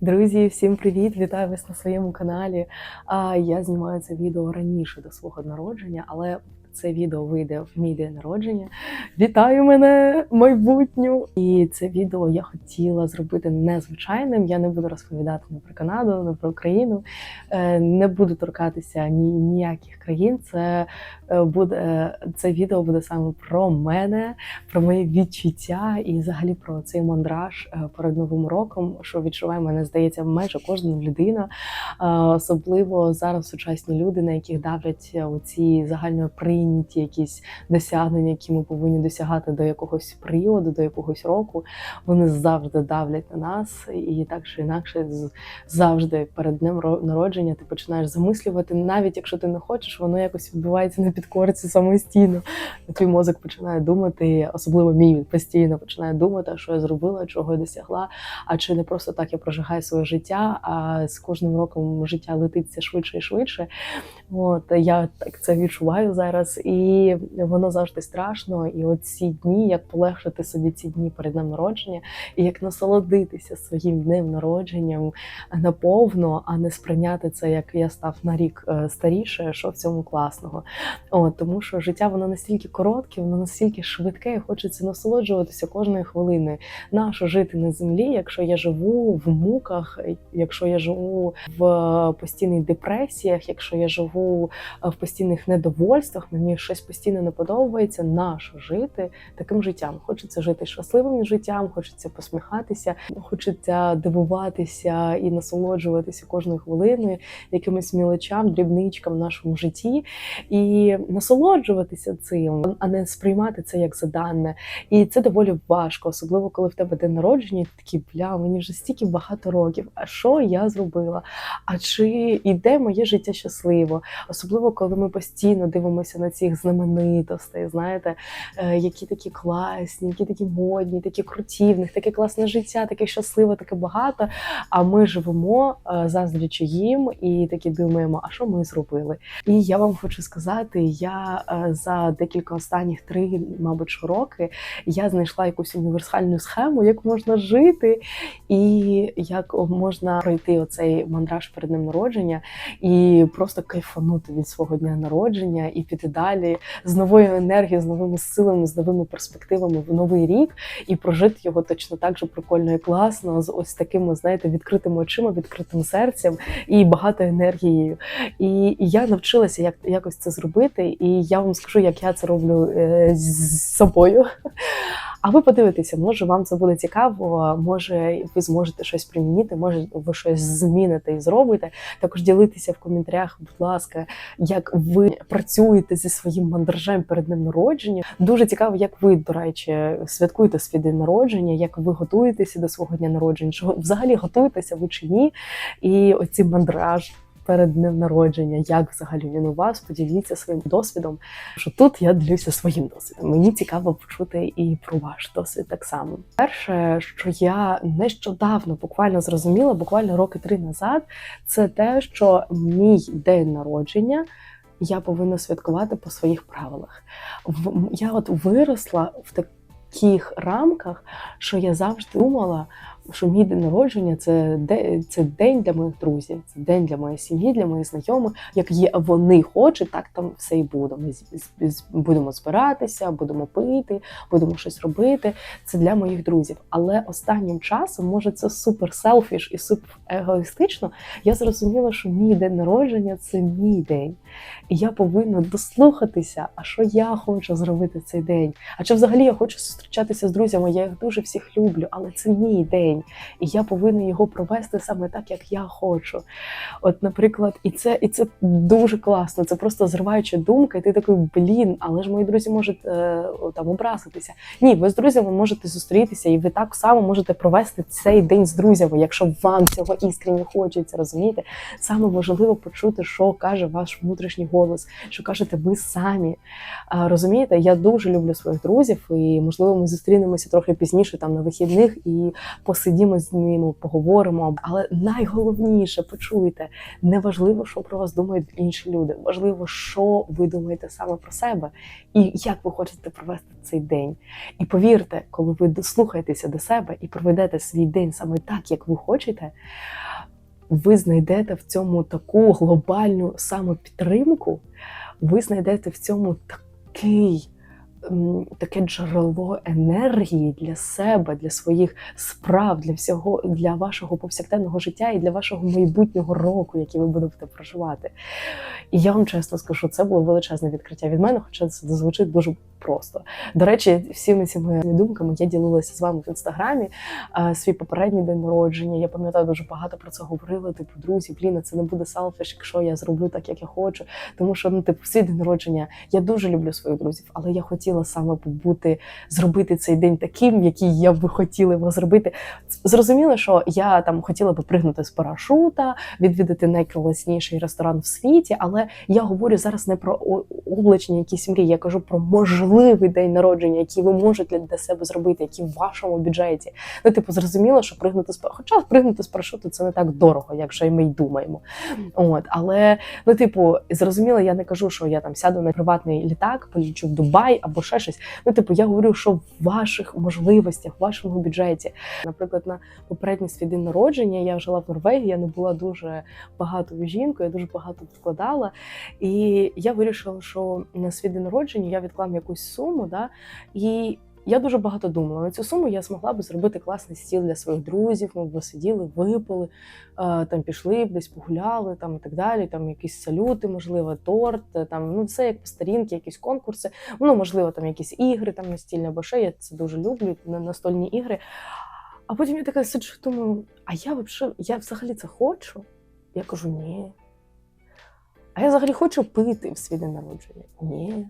Друзі, всім привіт! Вітаю вас на своєму каналі. А я знімаю це відео раніше до свого народження, але це відео вийде в мій день народження. Вітаю мене, майбутню! І це відео я хотіла зробити незвичайним. Я не буду розповідати не про Канаду, не про Україну, Е, не буду торкатися ні, ніяких країн. Це е, буде це відео буде саме про мене, про мої відчуття і взагалі про цей мандраж е, перед новим роком, що відчуває мене, здається, майже кожна людина, Е, особливо зараз сучасні люди, на яких давлять оці загально прийняті якісь досягнення, які ми повинні досягати до якогось періоду, до якогось року. Вони завжди давлять на нас, і так чи інакше, завжди перед днем народження ти починаєш замислювати, навіть якщо ти не хочеш, воно якось відбувається на підкорці самостійно. Твій мозок починає думати, особливо мій постійно починає думати, що я зробила, чого я досягла. А чи не просто так я прожигаю своє життя, а з кожним роком життя летиться швидше і швидше. От я так це відчуваю зараз, і воно завжди страшно. І оці дні, як полегшити собі ці дні перед днем народження, і як насолодитися своїм днем народженням наповно, а не сприйняти це як я став на рік е, старіше, що в цьому класного. От, тому що життя воно настільки коротке, воно настільки швидке, і хочеться насолоджуватися кожною хвилиною. Нащо жити на землі, якщо я живу в муках, якщо я живу в постійних депресіях, якщо я живу в постійних недовольствах, мені щось постійно не подобається. Нащо жити таким життям? Хочеться жити щасливим життям, хочеться посміхатися, хочеться дивуватися і насолоджуватися кожною хвилиною, якимось мілочам, дрібничкам в нашому житті, і насолоджуватися цим, а не сприймати це як задане. І це доволі важко, особливо коли в тебе день народження, і ти такий бля, мені вже стільки багато років. А що я зробила? А чи йде моє життя щасливо? Особливо коли ми постійно дивимося на цих знаменитостей, знаєте, е, які такі класні, які такі модні, такі круті, в них таке класне життя, таке щасливе, таке багато. А ми живемо е, заздрячи їм і такі думаємо, а що ми зробили? І я вам хочу сказати, я е, за декілька останніх три, мабуть, роки я знайшла якусь універсальну схему, як можна жити, і як можна пройти оцей мандраж перед днем народження і просто кайфанути від свого дня народження і піти далі з новою енергією, з новими силами, з новими перспективами в новий рік і прожити його точно так же прикольно і класно, з ось такими, знаєте, відкритими очима, відкритим серцем і багато енергією. І, я навчилася як якось це зробити, і я вам скажу, як я це роблю е, з собою. А ви подивитеся, може вам це буде цікаво, може ви зможете щось примінити, може ви щось зміните і зробите. Також ділитися в коментарях, будь ласка, як ви працюєте зі своїм мандражем перед днем народження. Дуже цікаво, як ви, до речі, святкуєте свій день народження, як ви готуєтеся до свого дня народження, чи взагалі готуєтеся ви чи ні? І оці мандраж. Перед днем народження, як взагалі він у вас, поділіться своїм досвідом. Що тут я ділюся своїм досвідом. Мені цікаво почути і про ваш досвід так само. Перше, що я нещодавно буквально зрозуміла, буквально роки три назад, це те, що мій день народження я повинна святкувати по своїх правилах. В- Я от виросла в таких рамках, що я завжди думала, що мій день народження це, це день для моїх друзів, це день для моєї сім'ї, для моїх знайомих. Як є вони хочуть, так там все і буде. Ми з- будемо збиратися, будемо пити, будемо щось робити. Це для моїх друзів. Але останнім часом, може, це супер селфіш і супер егоїстично. Я зрозуміла, що мій день народження це мій день. І я повинна дослухатися, а що я хочу зробити цей день. А чи взагалі я хочу зустрічатися з друзями? Я їх дуже всіх люблю, але це мій день, і я повинна його провести саме так, як я хочу. От, наприклад, і це, і це дуже класно. Це просто зриваюча думка, і ти такий блін, але ж мої друзі можуть е, там образитися. Ні, ви з друзями можете зустрітися, і ви так само можете провести цей день з друзями, якщо вам цього іскренне хочеться, розумієте? Саме важливо почути, що каже ваш внутрішній голос, що кажете ви самі. А, розумієте, я дуже люблю своїх друзів, і можливо ми зустрінемося трохи пізніше там на вихідних і посидимо посидімо з ними, поговоримо. Але найголовніше почуйте, неважливо, що про вас думають інші люди. Важливо, що ви думаєте саме про себе і як ви хочете провести цей день. І повірте, коли ви дослухаєтеся до себе і проведете свій день саме так, як ви хочете, ви знайдете в цьому таку глобальну самопідтримку, ви знайдете в цьому такий. Таке джерело енергії для себе, для своїх справ, для всього, для вашого повсякденного життя і для вашого майбутнього року, який ви будете проживати. І я вам чесно скажу, це було величезне відкриття від мене, хоча це звучить дуже просто. До речі, всіми цими думками я ділилася з вами в інстаграмі. Свій попередній день народження. Я пам'ятаю, дуже багато про це говорила. Типу, друзі, блін, це не буде селфіш, якщо я зроблю так, як я хочу. Тому що ну, типу, свій день народження я дуже люблю своїх друзів, але я хотіла саме побути, зробити цей день таким, який я би хотіла його зробити. Зрозуміло, що я там хотіла би пригнути з парашута, відвідати найкласніший ресторан в світі, але я говорю зараз не про о- облачні якісь мрії, я кажу про можливий день народження, який ви можете для себе зробити, який в вашому бюджеті. Ну, типу, зрозуміло, що пригнути з пар- хоча пригнути з парашуту це не так дорого, як вже ми й думаємо. От, але ну, типу, зрозуміло, я не кажу, що я там сяду на приватний літак, полічу в Дубай або ще щось. Ну, типу, я говорю, що в ваших можливостях, в вашому бюджеті. Наприклад, на попередній свій день народження я жила в Норвегії, я не була дуже багатою жінкою, я дуже багато вкладала. І я вирішила, що на свій день народження я відклав якусь суму, да, і я дуже багато думала. На цю суму я змогла би зробити класний стіл для своїх друзів. Ми б сиділи, випили, е, там пішли б десь погуляли, там і так далі. Там якісь салюти, можливо, торт, е, там ну все як по старінки, якісь конкурси. Ну, можливо, там якісь ігри там настільні або ще. Я це дуже люблю, настольні ігри. А потім я така сиджу, думаю, а я взагалі, я взагалі це хочу? Я кажу, ні. А я взагалі хочу пити в свій день народження? Ні.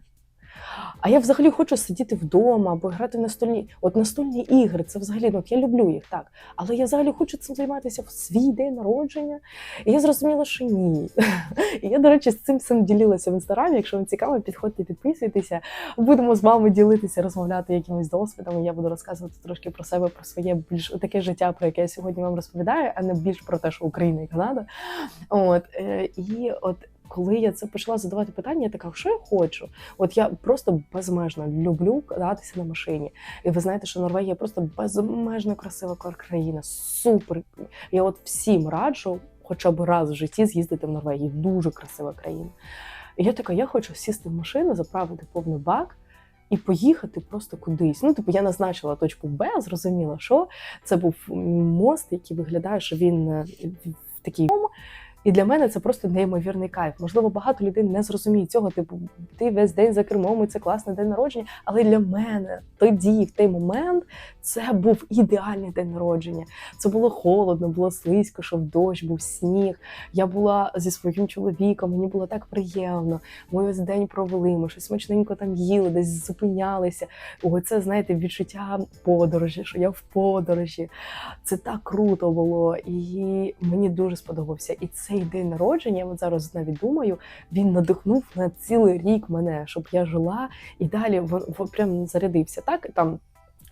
А я взагалі хочу сидіти вдома або грати в настольні. От настольні ігри, це взагалі ну, я люблю їх так. Але я взагалі хочу цим займатися в свій день народження. І я зрозуміла, що ні. І я, до речі, з цим всім ділилася в інстаграмі. Якщо вам цікаво, підходьте, підписуйтеся. Будемо з вами ділитися, розмовляти якимось досвідом. Я буду розказувати трошки про себе, про своє більш таке життя, про яке я сьогодні вам розповідаю, а не більш про те, що Україна і Канада. От е, і от. Коли я це почала задавати питання, я така, що я хочу? От я просто безмежно люблю кататися на машині. І ви знаєте, що Норвегія просто безмежно красива країна. Супер. Я от всім раджу хоча б раз в житті з'їздити в Норвегію. Дуже красива країна. І я така, я хочу сісти в машину, заправити повний бак. І поїхати просто кудись. Ну, типу, я назначила точку Б, зрозуміла, що це був мост, який виглядає, що він е, в такій і для мене це просто неймовірний кайф. Можливо, багато людей не зрозуміють цього. Типу, ти весь день за кермом, і це класний день народження. Але для мене тоді, в той момент, це був ідеальний день народження. Це було холодно, було слизько, шов дощ, був сніг. Я була зі своїм чоловіком, мені було так приємно. Ми весь день провели, ми щось смачненько там їли, десь зупинялися. Оце, знаєте, відчуття подорожі, що я в подорожі. Це так круто було, і мені дуже сподобався. І цей день народження, я зараз навіть думаю, він надихнув на цілий рік мене, щоб я жила і далі прям зарядився. Так там.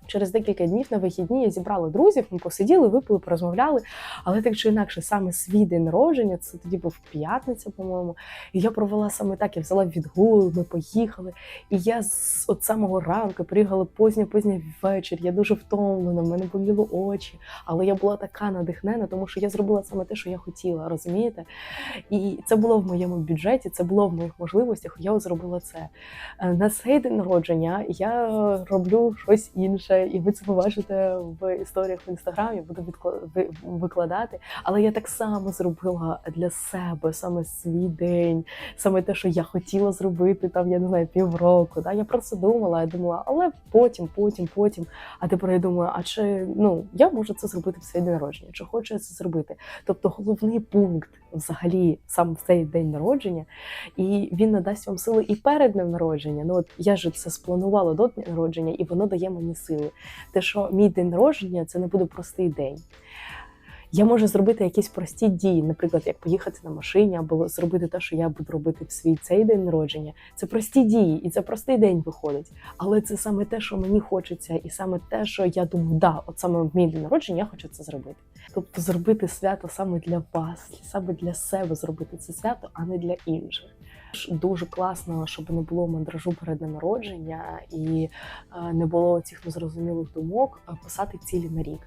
Через декілька днів на вихідні я зібрала друзів, ми посиділи, випили, порозмовляли. Але так чи інакше, саме свій день народження, це тоді був п'ятниця, по-моєму. І я провела саме так, я взяла відгул, ми поїхали. І я з от самого ранку приїхала поздньо-поздньо ввечері. Я дуже втомлена, в мене боліли очі. Але я була така надихнена, тому що я зробила саме те, що я хотіла, розумієте? І це було в моєму бюджеті, це було в моїх можливостях. Я зробила це. Е, На цей день народження я роблю щось інше, і ви це побачите в історіях в інстаграмі. Буду викладати. Але я так само зробила для себе саме свій день, саме те, що я хотіла зробити там, я не знаю, півроку. Да? Я просто думала, я думала, але потім, потім, потім. А тепер я думаю, а чи ну я можу це зробити в свій день народження? Чи хочу я це зробити? Тобто, головний пункт взагалі сам в цей день народження, і він надасть вам сили і перед днем народження. Ну от я ж це спланувала до дня народження, і воно дає мені сили. Те, що мій день народження це не буде простий день. Я можу зробити якісь прості дії, наприклад, як поїхати на машині або зробити те, що я буду робити в свій цей день народження. Це прості дії, і це простий день виходить. Але це саме те, що мені хочеться, і саме те, що я думаю, да, от саме в мій день народження я хочу це зробити. Тобто зробити свято саме для вас, саме для себе зробити це свято, а не для інших. Дуже класно, щоб не було мандражу перед народження і е, не було цих незрозумілих думок е, писати цілі на рік.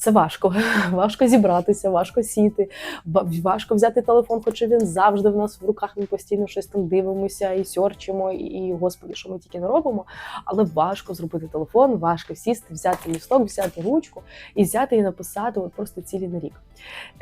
Це важко, важко зібратися, важко сіти, ва- важко взяти телефон, хоча він завжди в нас в руках. Ми постійно щось там дивимося і сьорчимо, і, господи, що ми тільки не робимо. Але важко зробити телефон, важко сісти, взяти лісток, взяти ручку і взяти і написати от просто цілі на рік.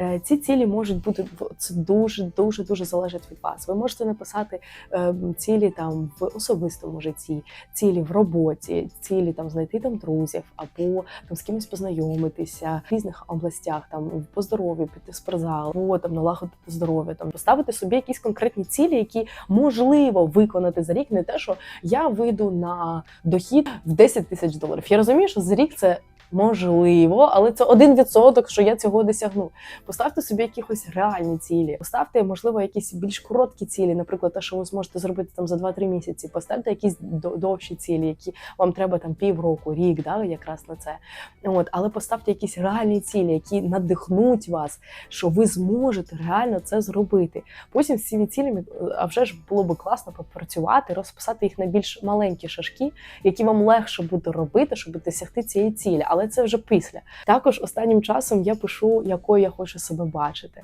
Е, Ці цілі можуть бути це дуже дуже дуже залежить від вас. Ви можете написати е, цілі там в особистому житті, цілі в роботі, цілі там знайти там друзів або там з кимось познайомитися в різних областях, там по здоров'ю, піти в спортзал, або там налагодити здоров'я, там поставити собі якісь конкретні цілі, які можливо виконати за рік. Не те, що я вийду на дохід в 10 тисяч доларів. Я розумію, що за рік це. Можливо, але це один відсоток, що я цього досягну. Поставте собі якихось реальні цілі, поставте, можливо, якісь більш короткі цілі, наприклад, те, що ви зможете зробити там за 2-3 місяці. Поставте якісь довші цілі, які вам треба там півроку, рік, да, якраз на це. От, але поставте якісь реальні цілі, які надихнуть вас, що ви зможете реально це зробити. Потім з цими цілями, а вже ж було би класно попрацювати, розписати їх на більш маленькі шашки, які вам легше буде робити, щоб досягти цієї цілі. Але це вже після. Також останнім часом я пишу, якою я хочу себе бачити,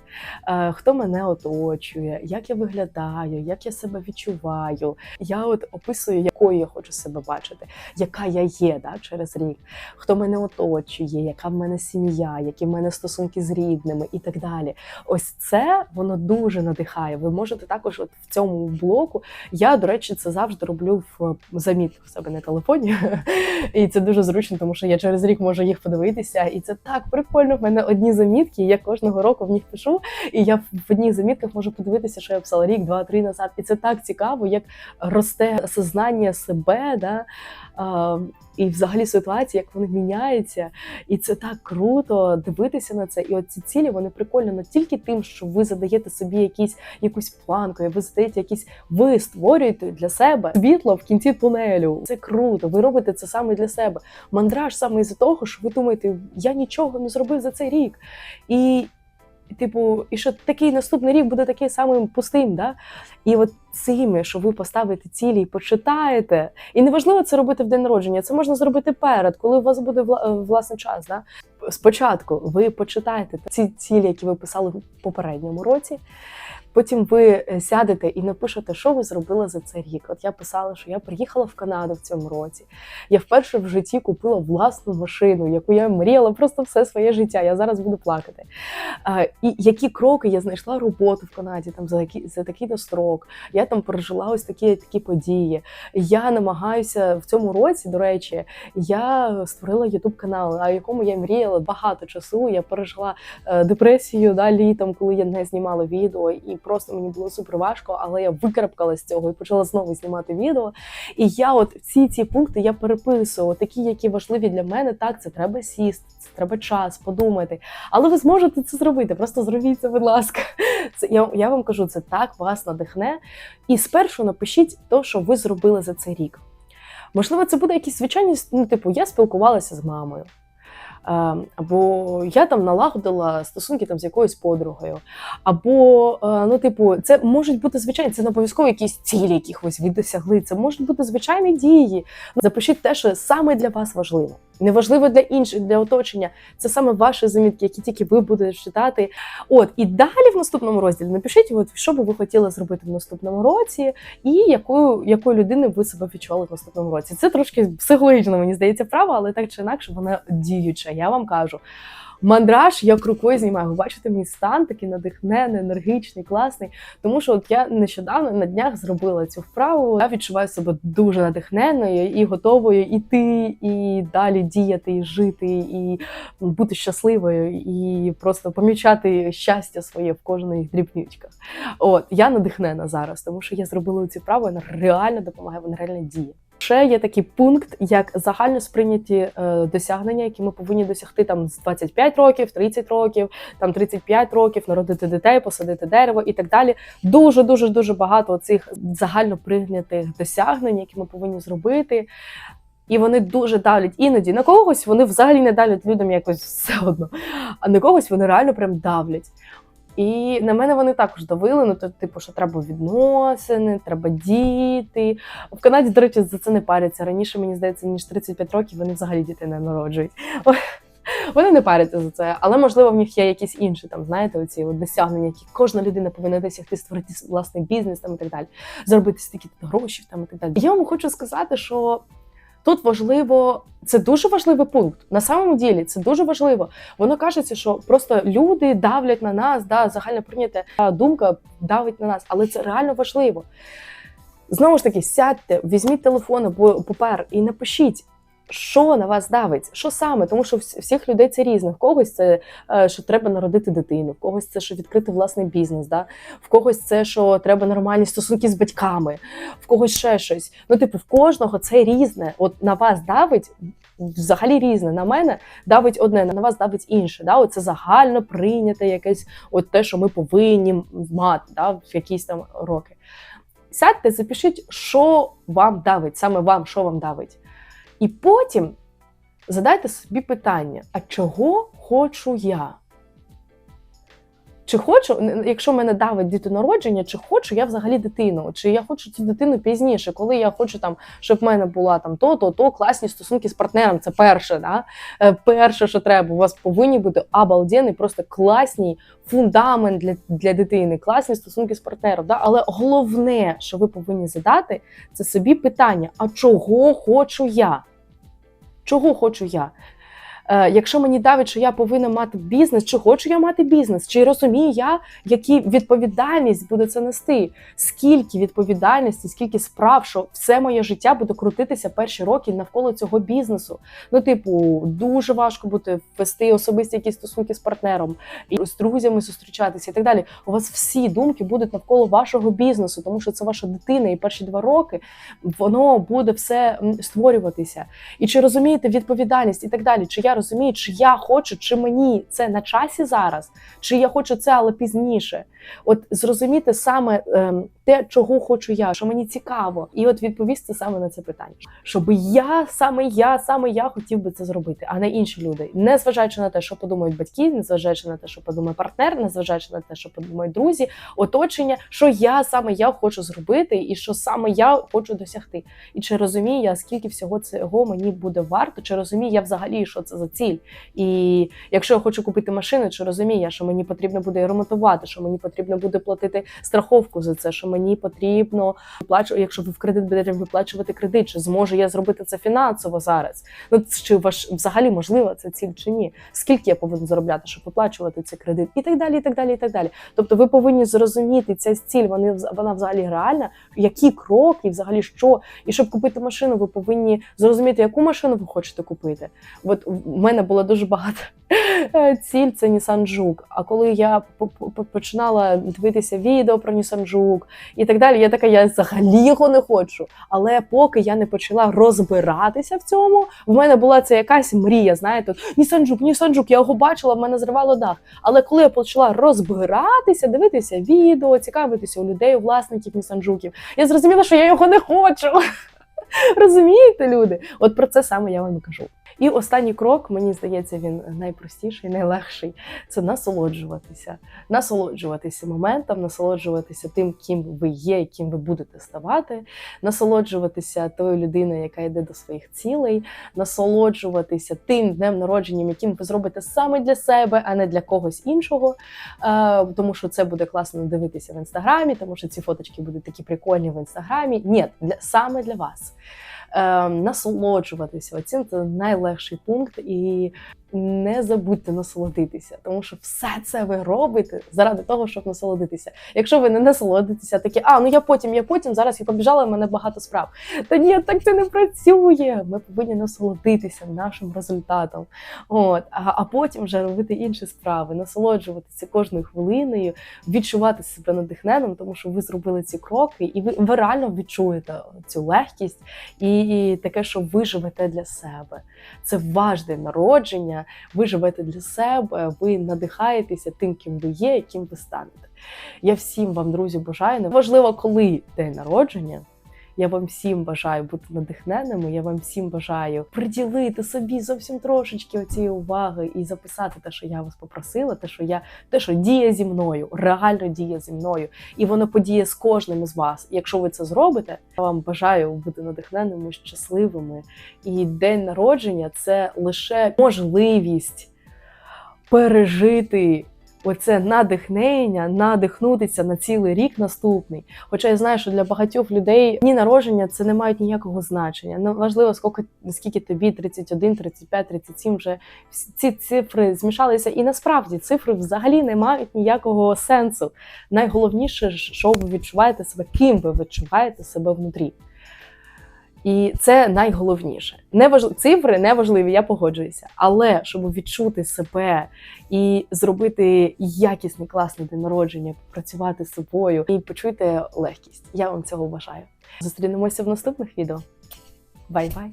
е, хто мене оточує, як я виглядаю, як я себе відчуваю. Я от описую, якою я хочу себе бачити, яка я є да, через рік, хто мене оточує, яка в мене сім'я, які в мене стосунки з рідними і так далі. Ось це воно дуже надихає. Ви можете також от в цьому блоку. Я, до речі, це завжди роблю в замітках в себе на телефоні. І це дуже зручно, тому що я через рік можу їх подивитися. І це так прикольно. В мене одні замітки. Я кожного року в них пишу, і я в одних замітках можу подивитися, що я писала рік, два, три назад. І це так цікаво, як росте сознання себе, да, і взагалі ситуації, як вони міняються. І це так круто дивитися на це. І от ці цілі вони прикольні не тільки тим, що ви задаєте собі якісь якусь планку, і ви задаєте якісь, ви створюєте для себе світло в кінці тунелю. Це круто. Ви робите це саме для себе. Мандраж саме із-за того, що ви думаєте, я нічого не зробив за цей рік. І, типу, і що такий наступний рік буде такий самим пустим. Да? І от цими, що ви поставите цілі і почитаєте, і неважливо це робити в день народження, це можна зробити перед, коли у вас буде вла- власний час. Да? Спочатку ви почитаєте ці цілі, які ви писали в попередньому році. Потім ви е, сядете і напишете, що ви зробили за цей рік. От я писала, що я приїхала в Канаду в цьому році. Я вперше в житті купила власну машину, яку я мріяла просто все своє життя. Я зараз буду плакати. І які кроки я знайшла роботу в Канаді там за який за такий то строк. Я там пережила ось такі такі події. Я намагаюся в цьому році, до речі, я створила youtube канал, а якому я мріяла багато часу. Я пережила е, депресію да, літом, коли я не знімала відео, і просто мені було супер важко, але я викарабкала з цього і почала знову знімати відео. І я, от всі ці пункти, я переписую, такі, які важливі для мене. Так, це треба сісти, це треба час, подумати. Але ви зможете це зробити. Просто зробіть це, будь ласка. Це я, я вам кажу, це так вас надихне. І спершу напишіть те, що ви зробили за цей рік. Можливо, це буде якісь звичайні, ну, типу, я спілкувалася з мамою. Е, Або я там налагодила стосунки там з якоюсь подругою. Або, е, ну, типу, це можуть бути звичайні, це не обов'язково якісь цілі, якихось ви досягли. Це можуть бути звичайні дії. Запишіть те, що саме для вас важливо. Неважливо для інших, для оточення. Це саме ваші замітки, які тільки ви будете читати. От і далі в наступному розділі напишіть, от що би ви хотіли зробити в наступному році, і якою якою людиною ви себе відчували в наступному році. Це трошки психологічно, мені здається, право, але так чи інакше вона діюча. Я вам кажу. Мандраж як рукою знімаю. Ви бачите, мій стан такий надихнений, енергічний, класний. Тому що от я нещодавно на днях зробила цю вправу. Я відчуваю себе дуже надихненою і готовою іти, і далі діяти, і жити, і бути щасливою, і просто помічати щастя своє в кожних дрібничках. От я надихнена зараз, тому що я зробила цю вправу, вона реально допомагає, вона реально діє. Ще є такий пункт, як загально сприйняті е, досягнення, які ми повинні досягти там з 25 років, 30 років, там 35 років, народити дітей, посадити дерево і так далі. Дуже дуже дуже багато цих загально прийнятих досягнень, які ми повинні зробити. І вони дуже давлять іноді на когось вони взагалі не давлять людям якось все одно, а на когось вони реально прям давлять. І на мене вони також давили. Ну, то, типу, що треба відносини, треба діти. В Канаді, до речі, за це не паряться. Раніше, мені здається, ніж 35 років вони взагалі дітей не народжують. Вони не паряться за це, але можливо в них є якісь інші там, знаєте, оці от досягнення, які кожна людина повинна досягти, створити власний бізнес там і так далі, заробити стільки грошей там і так далі. Я вам хочу сказати, що тут важливо, це дуже важливий пункт. На самому ділі це дуже важливо. Воно кажеться, що просто люди давлять на нас, да, загально прийнята думка давить на нас, але це реально важливо. Знову ж таки, сядьте, візьміть телефон або папер і напишіть. Що на вас давить? Що саме? Тому що всіх людей це різне. В когось це е, що треба народити дитину, в когось це що відкрити власний бізнес, да? в когось це що треба нормальні стосунки з батьками, в когось ще щось. Ну, типу, в кожного це різне. От на вас давить взагалі різне. На мене давить одне, на вас давить інше. Да? Оце загально прийняте якесь от те, що ми повинні мати да? в якісь там роки. Сядьте, запишіть, що вам давить, саме вам, що вам давить. І потім задайте собі питання: а чого хочу я? Чи хочу, якщо мене давить дитинородження, чи хочу я взагалі дитину? Чи я хочу цю дитину пізніше, коли я хочу там, щоб в мене була там то, то, то класні стосунки з партнером. Це перше, да? Е, перше, що треба. У вас повинні бути обалденний, просто класний фундамент для, для дитини, класні стосунки з партнером. Да? Але головне, що ви повинні задати, це собі питання: а чого хочу я? Чого хочу я? Е, якщо мені давить, що я повинна мати бізнес, чи хочу я мати бізнес, чи розумію я, які відповідальність буде це нести, скільки відповідальності, скільки справ, що все моє життя буде крутитися перші роки навколо цього бізнесу. Ну, типу, дуже важко буде вести особисті якісь стосунки з партнером і з друзями зустрічатися і так далі. У вас всі думки будуть навколо вашого бізнесу, тому що це ваша дитина, і перші два роки воно буде все створюватися. І чи розумієте відповідальність і так далі? Чи я розумію, чи я хочу, чи мені це на часі зараз, чи я хочу це, але пізніше. От зрозуміти саме ем, те, чого хочу я, що мені цікаво, і от відповісти саме на це питання, щоб я саме я, саме я хотів би це зробити, а не інші люди, не зважаючи на те, що подумають батьки, не зважаючи на те, що подумає партнер, не зважаючи на те, що подумають друзі, оточення, що я саме я хочу зробити, і що саме я хочу досягти. І чи розумію я, скільки всього цього мені буде варто, чи розумію я взагалі, що це за ціль. І якщо я хочу купити машину, чи розумію я, що мені потрібно буде ремонтувати, що мені потрібно буде платити страховку за це, що мені потрібно виплачувати, якщо ви в кредит будете виплачувати кредит, чи зможу я зробити це фінансово зараз? Ну чи ваш взагалі можлива ця ціль чи ні? Скільки я повинен заробляти, щоб виплачувати цей кредит, і так далі, і так далі, і так далі. Тобто, ви повинні зрозуміти ця ціль, вони вона взагалі реальна, які кроки, взагалі що. І щоб купити машину, ви повинні зрозуміти, яку машину ви хочете купити. От в мене було дуже багато ціль це Nissan Juke. А коли я по- по- починала дивитися відео про Nissan Juke і так далі, я така, я взагалі його не хочу. Але поки я не почала розбиратися в цьому, в мене була це якась мрія. Знаєте, Nissan Juke, Nissan Juke, я його бачила, в мене зривало дах. Але коли я почала розбиратися, дивитися відео, цікавитися у людей, у власників Nissan Juke'ів, я зрозуміла, що я його не хочу. Розумієте, люди? От про це саме я вам і кажу. І останній крок, мені здається, він найпростіший, найлегший це насолоджуватися. Насолоджуватися моментом, насолоджуватися тим, ким ви є, ким ви будете ставати, насолоджуватися тою людиною, яка йде до своїх цілей, насолоджуватися тим днем народженням, яким ви зробите саме для себе, а не для когось іншого. Е, тому що це буде класно дивитися в інстаграмі, тому що ці фоточки будуть такі прикольні в інстаграмі. Ні, для саме для вас. Е, насолоджуватися. Оцім це найлегший пункт. І не забудьте насолодитися, тому що все це ви робите заради того, щоб насолодитися. Якщо ви не насолодитеся, такі, а ну я потім, я потім, зараз я побіжала, в мене багато справ. Та ні, так це не працює. Ми повинні насолодитися нашим результатом. От, а, а потім вже робити інші справи, насолоджуватися кожною хвилиною, відчувати себе надихненим, тому що ви зробили ці кроки, і ви, ви реально відчуєте цю легкість і, і таке, що ви живете для себе. Це ваш народження, ви живете для себе, ви надихаєтеся тим, ким ви є, яким ви станете. Я всім вам, друзі, бажаю. Неважливо, коли день народження. Я вам всім бажаю бути надихненими. Я вам всім бажаю приділити собі зовсім трошечки цієї уваги і записати те, що я вас попросила, те, що я те, що діє зі мною, реально діє зі мною, і воно подіє з кожним із вас. Якщо ви це зробите, я вам бажаю бути надихненими, щасливими. І день народження це лише можливість пережити оце надихнення, надихнутися на цілий рік наступний. Хоча я знаю, що для багатьох людей дні народження це не мають ніякого значення. Не важливо, скільки, скільки тобі 31, 35, 37, вже ці цифри змішалися. І насправді цифри взагалі не мають ніякого сенсу. Найголовніше, що ви відчуваєте себе, ким ви відчуваєте себе внутрі. І це найголовніше. Неваж... Цифри не важливі, я погоджуюся. Але щоб відчути себе і зробити якісний класний день народження, працювати з собою і почуйте легкість. Я вам цього бажаю. Зустрінемося в наступних відео. Бай-бай!